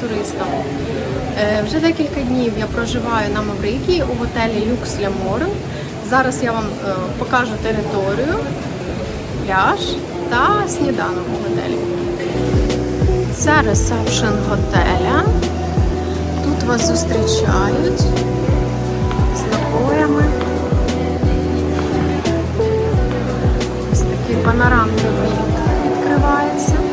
туристам. Е, Вже декілька днів я проживаю на Маврикії у готелі Люкс Ля Море. Зараз я вам е, покажу територію, пляж та сніданок у готелі. Це ресепшн готеля. Тут вас зустрічають з напоями. Ось такий панорамний вид відкривається.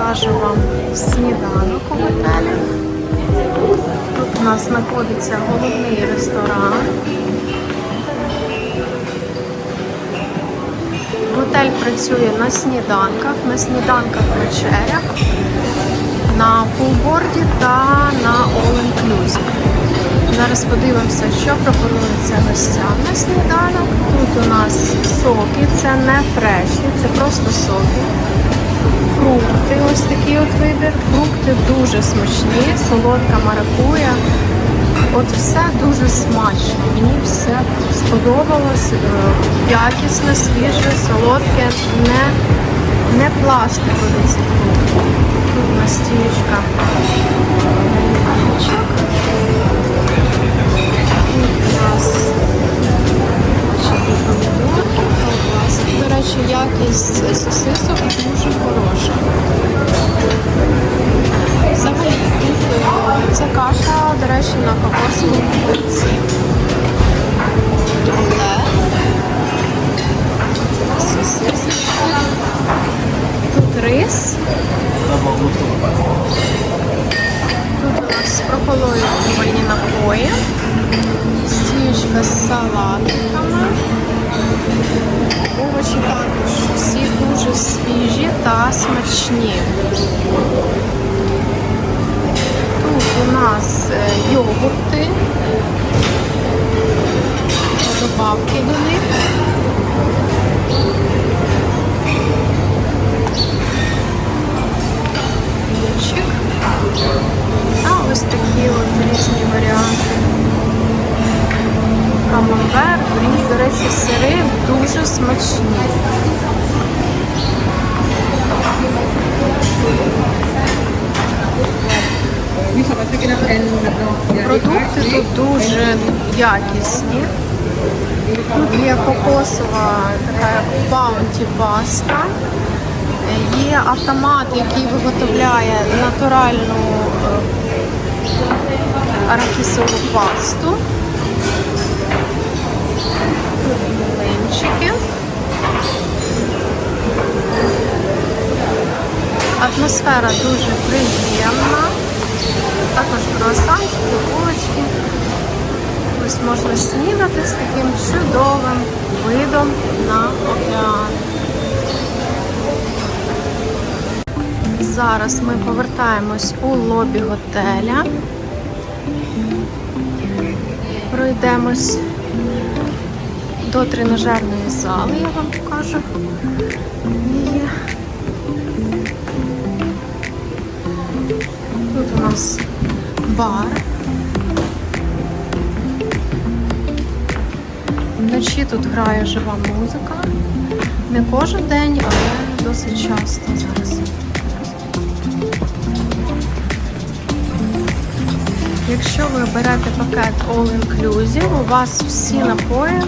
Покажу вам сніданок у готелі. Тут у нас знаходиться головний ресторан. Готель працює на сніданках, на сніданках вечерях, на фулборді та на all inclusive. Зараз подивимося, що пропонується гостям на сніданок. Тут у нас соки, це не фреші, це просто соки. Фрукти, ось такий от вибір. Фрукти дуже смачні, солодка маракуя. От все дуже смачно. Мені все сподобалось. Е, Якісне, свіже, солодке, не, не пластикові ці фрукти. Тут у нас баночок. Тут у нас помідорки. До речі, якість сосисок дуже хороша. Взагалі, е, це каша, до речі, на кокосовому молоці. Омлет. Сосисочка. Тут рис. Смачні. Тут є кокосова така баунті паста. Є автомат, який виготовляє натуральну е, арахісову пасту. Тут. Атмосфера дуже приємна. Також круасанчики, булочки. Ось можна снідати з таким чудовим видом на океан. Зараз ми повертаємось у лобі готеля. Пройдемось до тренажерної зали, я вам покажу. Тут у нас бар. Вночі тут грає жива музика. Не кожен день, але досить часто зараз. Якщо ви берете пакет All Inclusive, у вас всі напої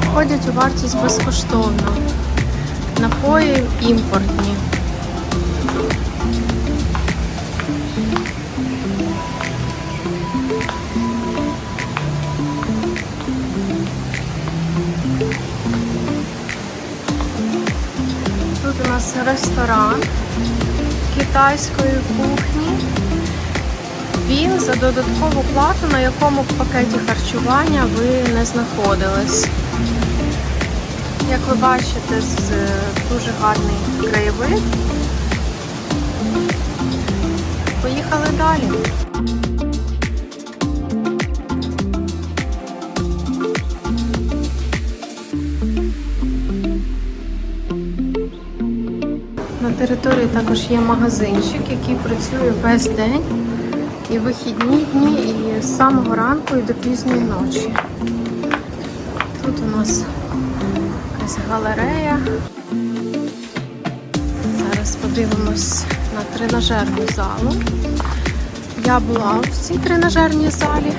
входять у вартість безкоштовно. Напої імпортні. Ресторан китайської кухні. Він за додаткову плату, на якому в пакеті харчування ви не знаходились. Як ви бачите, з дуже гарний краєвид. Поїхали далі. Території також є магазинчик, який працює весь день. і вихідні дні, і з самого ранку і до пізньої ночі. Тут у нас якась галерея. Зараз подивимось на тренажерну залу. Я була в цій тренажерній залі.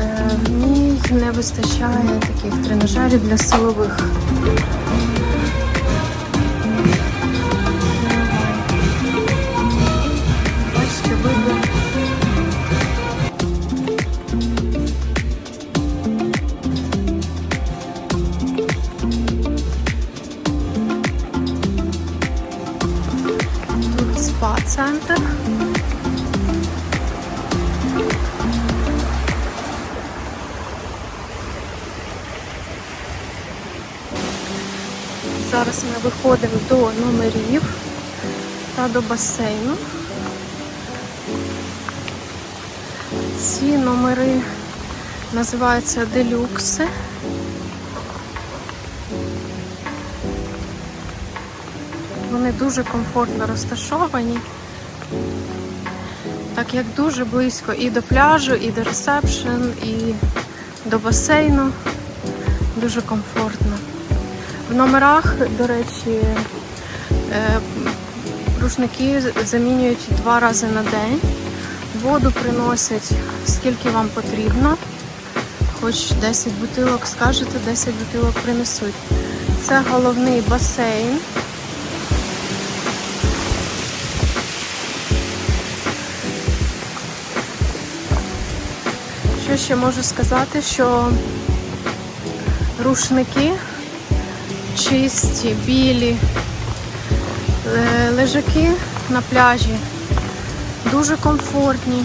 Е, ній не вистачає таких тренажерів для силових. До номерів та до басейну. Ці номери називаються делюкси. Вони дуже комфортно розташовані, так як дуже близько і до пляжу, і до ресепшн, і до басейну. Дуже комфортно. В номерах, до речі, рушники замінюють два рази на день. Воду приносять скільки вам потрібно. Хоч 10 бутилок скажете, 10 бутилок принесуть. Це головний басейн. Що ще можу сказати, що рушники чисті, білі, е, лежаки на пляжі дуже комфортні,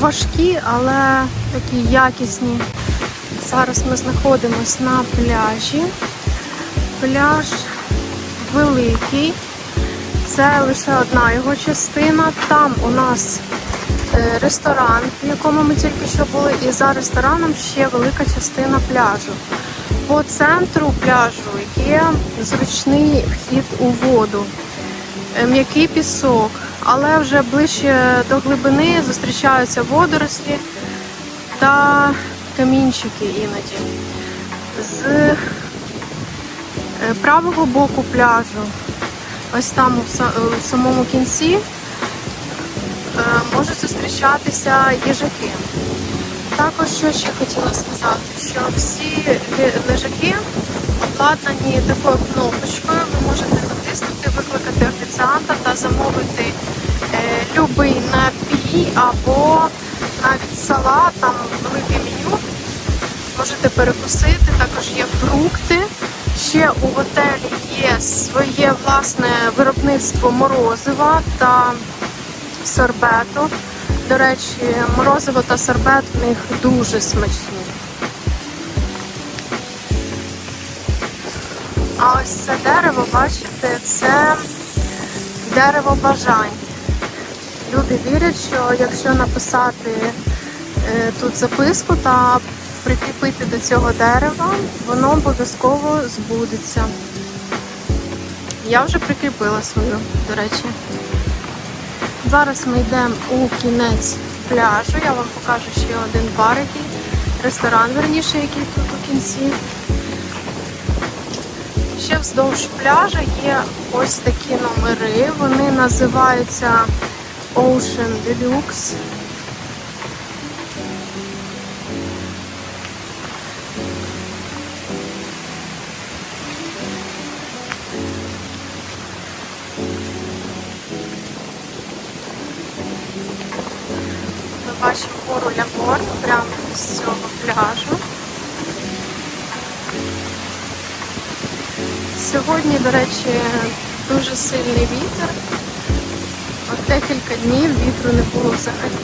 важкі, але такі якісні. Зараз ми знаходимося на пляжі. Пляж великий. Це лише одна його частина. Там у нас е, ресторан, в якому ми тільки що були, і за рестораном ще велика частина пляжу. По центру пляжу є зручний вхід у воду, е, м'який пісок, але вже ближче до глибини зустрічаються водорослі та камінчики іноді. З е, правого боку пляжу, ось там у самому кінці, е, можуть зустрічатися їжаки. Також що ще хотіла сказати, що всі лежаки обладнані такою кнопочкою. Ви можете натиснути, викликати офіціанта та замовити е, любий напій або навіть салат, там велике меню. Можете перекусити, також є фрукти. Ще у готелі є своє власне виробництво морозива та сорбету. До речі, морозиво та сорбет в них дуже смачні. А ось це дерево, бачите, це дерево бажань. Люди вірять, що якщо написати е, тут записку та прикріпити до цього дерева, воно обов'язково збудеться. Я вже прикріпила свою, до речі. Зараз ми йдемо у кінець пляжу. Я вам покажу ще один бар, який ресторан, верніше, який тут у кінці. Ще вздовж пляжа є ось такі номери. Вони називаються Ocean Deluxe. Бачимо гору Лягор прямо з цього пляжу. Сьогодні, до речі, дуже сильний вітер. От декілька днів вітру не було взагалі.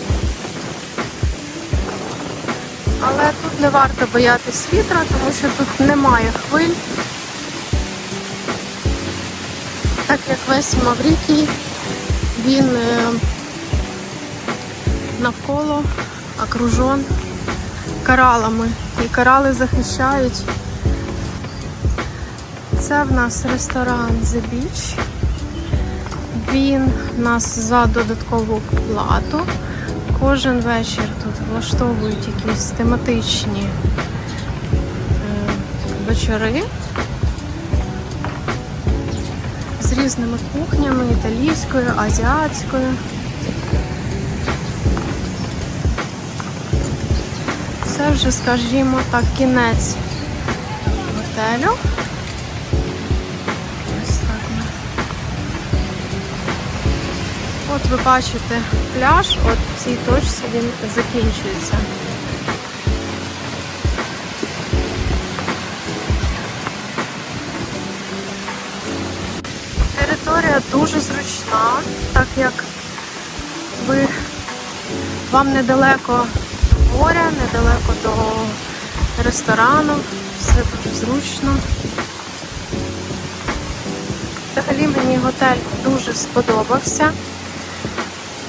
Але тут не варто боятись вітра, тому що тут немає хвиль. Так як весь Маврикій, він е, навколо окружен коралами. І корали захищають. Це в нас ресторан The Beach. Твін нас за додаткову плату. Кожен вечір тут влаштовують якісь тематичні е, вечори з різними кухнями, італійською, азіатською. Це вже, скажімо так, кінець готелю. Ось так. От ви бачите пляж, от в цій точці він закінчується. Територія дуже зручна, так як ви вам недалеко моря, недалеко до ресторану, все дуже зручно. Взагалі мені готель дуже сподобався.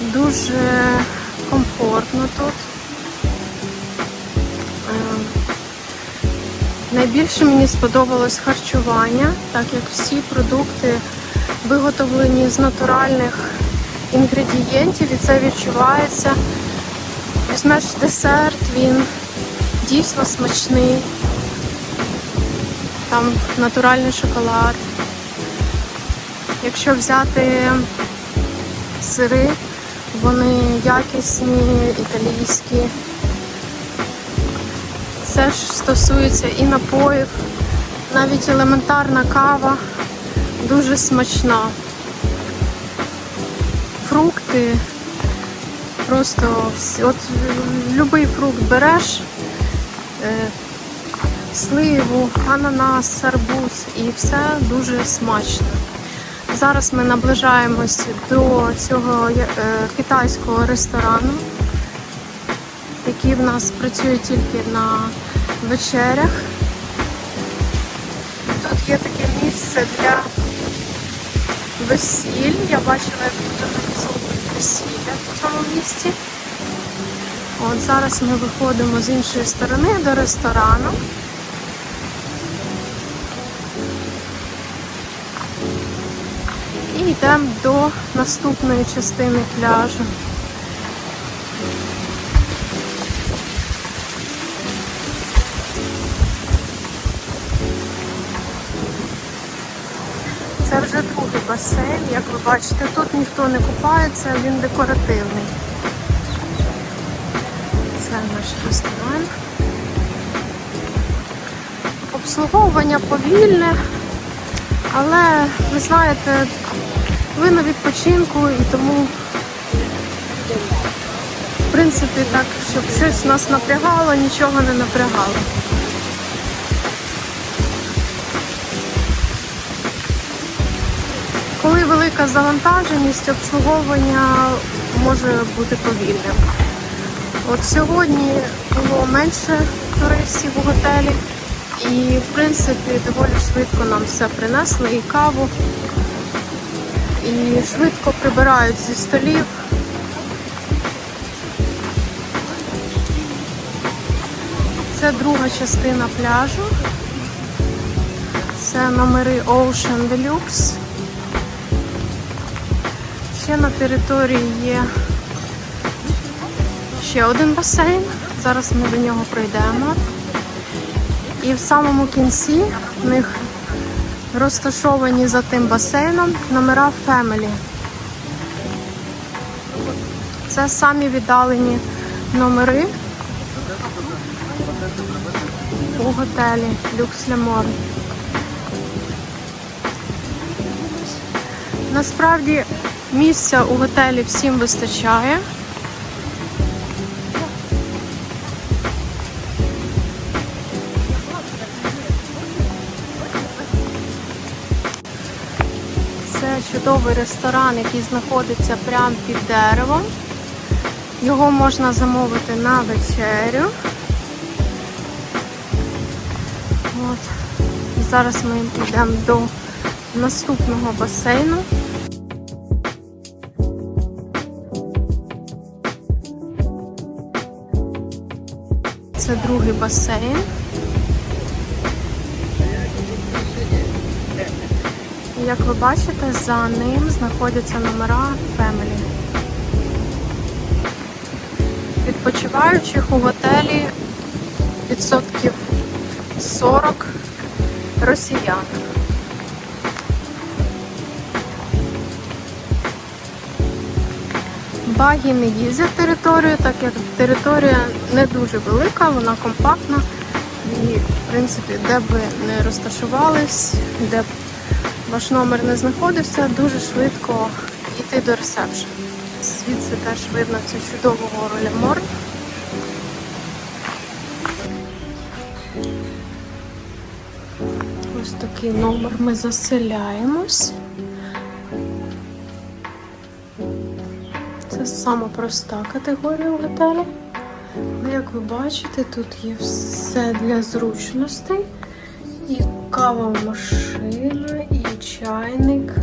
Дуже комфортно тут. Е, Найбільше мені сподобалось харчування, так як всі продукти виготовлені з натуральних інгредієнтів і це відчувається. Візьмеш десерт, він дійсно смачний. Там натуральний шоколад. Якщо взяти сири, вони якісні, італійські. Це ж стосується і напоїв, навіть елементарна кава дуже смачна. Фрукти просто от будь-який фрукт береш, е, сливу, ананас, арбуз і все дуже смачно. Зараз ми наближаємось до цього е, китайського ресторану, який в нас працює тільки на вечерях. Тут є таке місце для весіль. Я бачила, як тут організовують весілля цьому місці. От зараз ми виходимо з іншої сторони до ресторану. І йдемо до наступної частини пляжу. Це вже басейн, як ви бачите, тут ніхто не купається, він декоративний. Це наш ресторан. Обслуговування повільне, але ви знаєте, ви на відпочинку і тому, в принципі, так, щоб щось нас напрягало, нічого не напрягало. Велика завантаженість, обслуговування може бути повільним. От сьогодні було менше туристів у готелі, і в принципі доволі швидко нам все принесли і каву, і швидко прибирають зі столів. Це друга частина пляжу. Це номери Ocean Deluxe. Ще на території є ще один басейн. Зараз ми до нього пройдемо. І в самому кінці в них розташовані за тим басейном номера Family. Це самі віддалені номери у готелі Люкс Лемор. Насправді місця у готелі всім вистачає. Це чудовий ресторан, який знаходиться прямо під деревом. Його можна замовити на вечерю. От. Зараз ми йдемо до наступного басейну. Це другий басейн. Як ви бачите, за ним знаходяться номера Family. Відпочиваючих у готелі відсотків 40 росіян. Баги не їздять територію, так як територія не дуже велика, вона компактна. І, в принципі, де б ви не розташувались, де б ваш номер не знаходився, дуже швидко йти до ресепшн. Звідси теж видно цю чудову гору Лемор. Ось такий номер ми заселяємось. Це сама проста категорія у готелі. Ну, як ви бачите, тут є все для зручностей. І кава машина, і чайник,